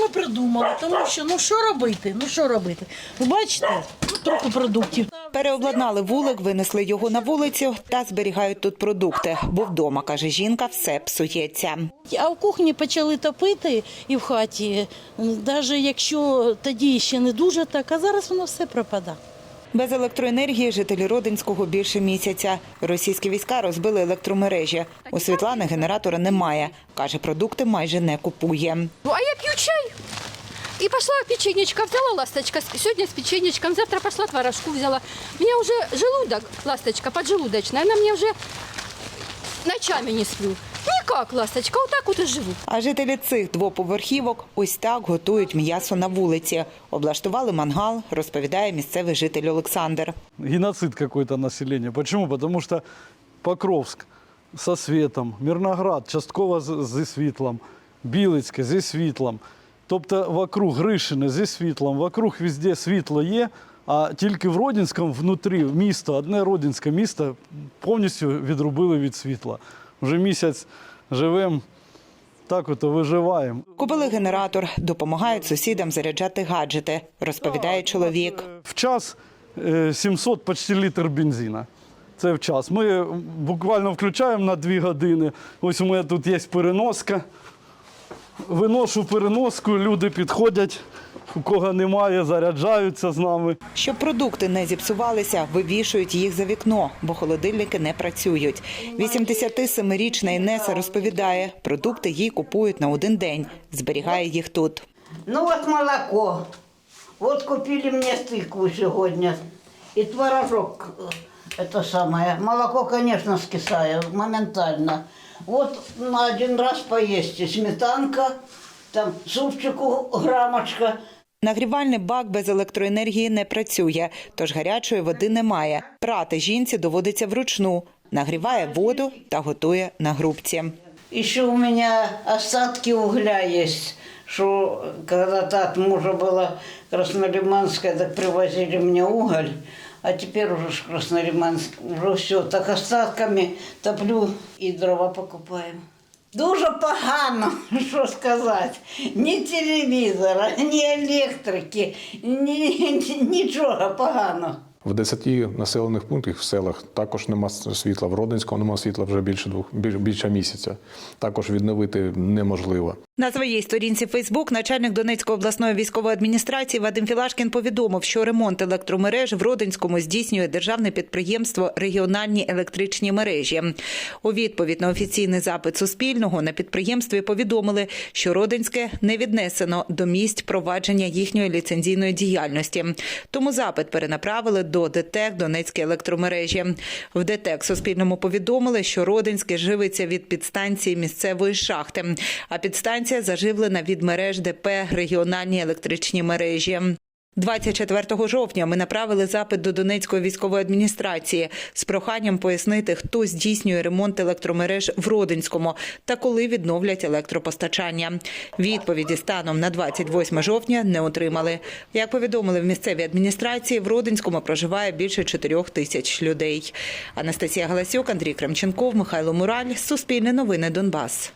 ми придумали, тому що ну що робити? Ну що робити? Ви бачите, ну, трохи продуктів. Переобладнали вулик, винесли його на вулицю та зберігають тут продукти. Бо вдома, каже жінка, все псується. А в кухні почали топити і в хаті, навіть якщо тоді ще не дуже так, а зараз воно все пропадає. Без електроенергії жителі Родинського більше місяця. Російські війська розбили електромережі. У Світлани генератора немає. Каже, продукти майже не купує. Ну, а я пью чай. И пошла печенечко, взяла ласточка. Сегодня с печенечком, завтра пошла творожку взяла. У меня уже желудок, ласточка, поджелудочная, она мне уже ночами не сплю. Никак, ласточка, вот так вот и живу. А жителі цих двоповерхівок ось так готують м'ясо на вулиці. Облаштували мангал, розповідає місцевий житель Олександр. геноцид какой-то населения. Почему? Потому что Покровск со светом, Мирноград частково зі світлом, Білицьке зі світлом. Тобто вокруг Гришини зі світлом, вокруг везде світло є, а тільки в Родинському внутрі місто, одне Родинське місто повністю відрубили від світла. Вже місяць живемо, так от виживаємо. Купили генератор, допомагають сусідам заряджати гаджети, розповідає чоловік. В час е, 700 почти літр бензина. Це в час. Ми буквально включаємо на 2 години. Ось у мене тут є переноска. Виношу переноску, люди підходять, у кого немає, заряджаються з нами. Щоб продукти не зіпсувалися, вивішують їх за вікно, бо холодильники не працюють. 87-річна Інеса розповідає, продукти їй купують на один день, зберігає їх тут. Ну вот молоко. Вот купили мне стыку сегодня. И творожок, э, это самое. Молоко, конечно, скисаю моментально. Вот на один раз поесть и сметанка, там супчику грамочка. Нагрівальний бак без електроенергії не працює, тож гарячої води немає. Прати жінці доводиться вручну. Нагріває воду та готує на грубці. Еще у меня остатки угля есть, что когда-то от мужа была Краснолиманская, так привозили мне уголь, а теперь уже ж Краснолиманск, уже все, так остатками топлю и дрова покупаем. Дуже погано, що сказати. Ні телевізора, ні електрики, ні, нічого погано. В 10 населених пунктах в селах також нема світла. В Родинському нема світла вже більше двох біль- більше місяця. Також відновити неможливо. На своїй сторінці Фейсбук начальник Донецької обласної військової адміністрації Вадим Філашкін повідомив, що ремонт електромереж в Родинському здійснює державне підприємство Регіональні електричні мережі. У відповідь на офіційний запит Суспільного на підприємстві повідомили, що Родинське не віднесено до місць провадження їхньої ліцензійної діяльності. Тому запит перенаправили до ДТЕК Донецькі електромережі. В ДТЕК Суспільному повідомили, що Родинське живиться від підстанції місцевої шахти, а підстанція заживлена від мереж ДП регіональні електричні мережі. 24 жовтня ми направили запит до Донецької військової адміністрації з проханням пояснити, хто здійснює ремонт електромереж в Родинському та коли відновлять електропостачання. Відповіді станом на 28 жовтня не отримали. Як повідомили в місцевій адміністрації, в Родинському проживає більше 4 тисяч людей. Анастасія Галасюк, Андрій Кремченков, Михайло Мураль. Суспільне новини Донбас.